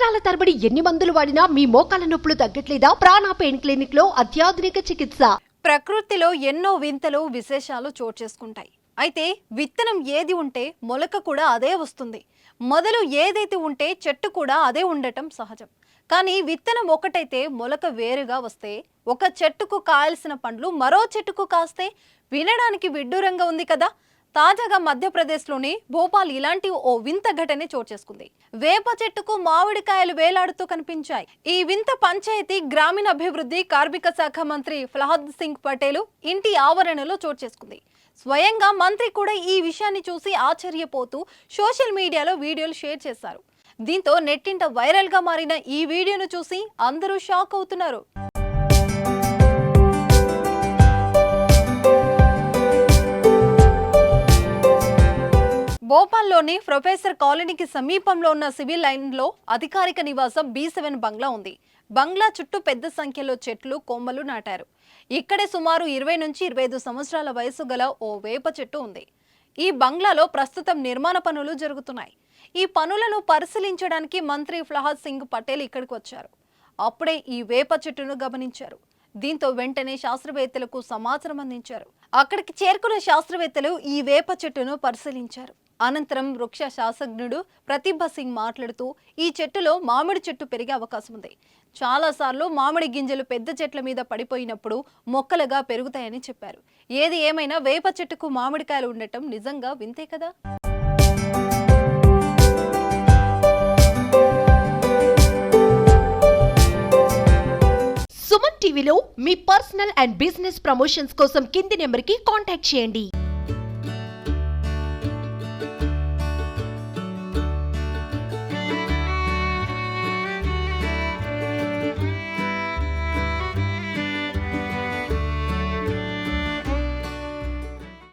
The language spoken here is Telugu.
సంవత్సరాల తరబడి ఎన్ని మందులు వాడినా మీ మోకాల నొప్పులు తగ్గట్లేదా? ప్రాణ పెయిన్ క్లినిక్లో అత్యాధునిక చికిత్స. ప్రకృతిలో ఎన్నో వింతలు విశేషాలు చోటు చేసుకుంటాయి. అయితే విత్తనం ఏది ఉంటే మొలక కూడా అదే వస్తుంది. మొదలు ఏదైతే ఉంటే చెట్టు కూడా అదే ఉండటం సహజం. కానీ విత్తనం ఒకటైతే మొలక వేరుగా వస్తే ఒక చెట్టుకు కాయాల్సిన పండ్లు మరో చెట్టుకు కాస్తే వినడానికి విడ్డూరంగా ఉంది కదా. తాజాగా మధ్యప్రదేశ్లోని భోపాల్ ఇలాంటి ఓ వింత ఘటనే చోటు చేసుకుంది. వేప చెట్టుకు మామిడికాయలు వేలాడుతూ కనిపించాయి. ఈ వింత పంచాయతీ గ్రామీణాభివృద్ధి కార్మిక శాఖ మంత్రి ఫలహద్ సింగ్ పటేల్ ఇంటి ఆవరణలో చోటు చేసుకుంది. స్వయంగా మంత్రి కూడా ఈ విషయాన్ని చూసి ఆశ్చర్యపోతూ సోషల్ మీడియాలో వీడియోలు షేర్ చేశారు. దీంతో నెట్టింట వైరల్గా మారిన ఈ వీడియోను చూసి అందరూ షాక్ అవుతున్నారు. భోపాల్లోని ప్రొఫెసర్ కాలనీకి సమీపంలో ఉన్న సివిల్ లైన్లో అధికారిక నివాసం బి సెవెన్ బంగ్లా ఉంది. బంగ్లా చుట్టూ పెద్ద సంఖ్యలో చెట్లు కొమ్మలు నాటారు. ఇక్కడే సుమారు ఇరవై నుంచి ఇరవై ఐదు సంవత్సరాల వయసు గల ఓ వేప చెట్టు ఉంది. ఈ బంగ్లాలో ప్రస్తుతం నిర్మాణ పనులు జరుగుతున్నాయి. ఈ పనులను పరిశీలించడానికి మంత్రి ప్రహ్లాద్ సింగ్ పటేల్ ఇక్కడికి వచ్చారు. అప్పుడే ఈ వేప చెట్టును గమనించారు. దీంతో వెంటనే శాస్త్రవేత్తలకు సమాచారం అందించారు. అక్కడికి చేరుకున్న శాస్త్రవేత్తలు ఈ వేప చెట్టును పరిశీలించారు. అనంతరం వృక్ష శాసజ్ఞుడు ప్రతిభ సింగ్ మాట్లాడుతూ ఈ చెట్టులో మామిడి చెట్టు పెరిగే అవకాశం ఉంది. చాలాసార్లు మామిడి గింజలు పెద్ద చెట్ల మీద పడిపోయినప్పుడు మొక్కలుగా పెరుగుతాయని చెప్పారు. ఏది ఏమైనా వేప చెట్టుకు మామిడికాయలు ఉండటం నిజంగా వింతే కదా? సుమన్ టీవీలో మీ పర్సనల్ అండ్ బిజినెస్ ప్రమోషన్స్ కోసం కింది నెంబర్కి కాంటాక్ట్ చేయండి.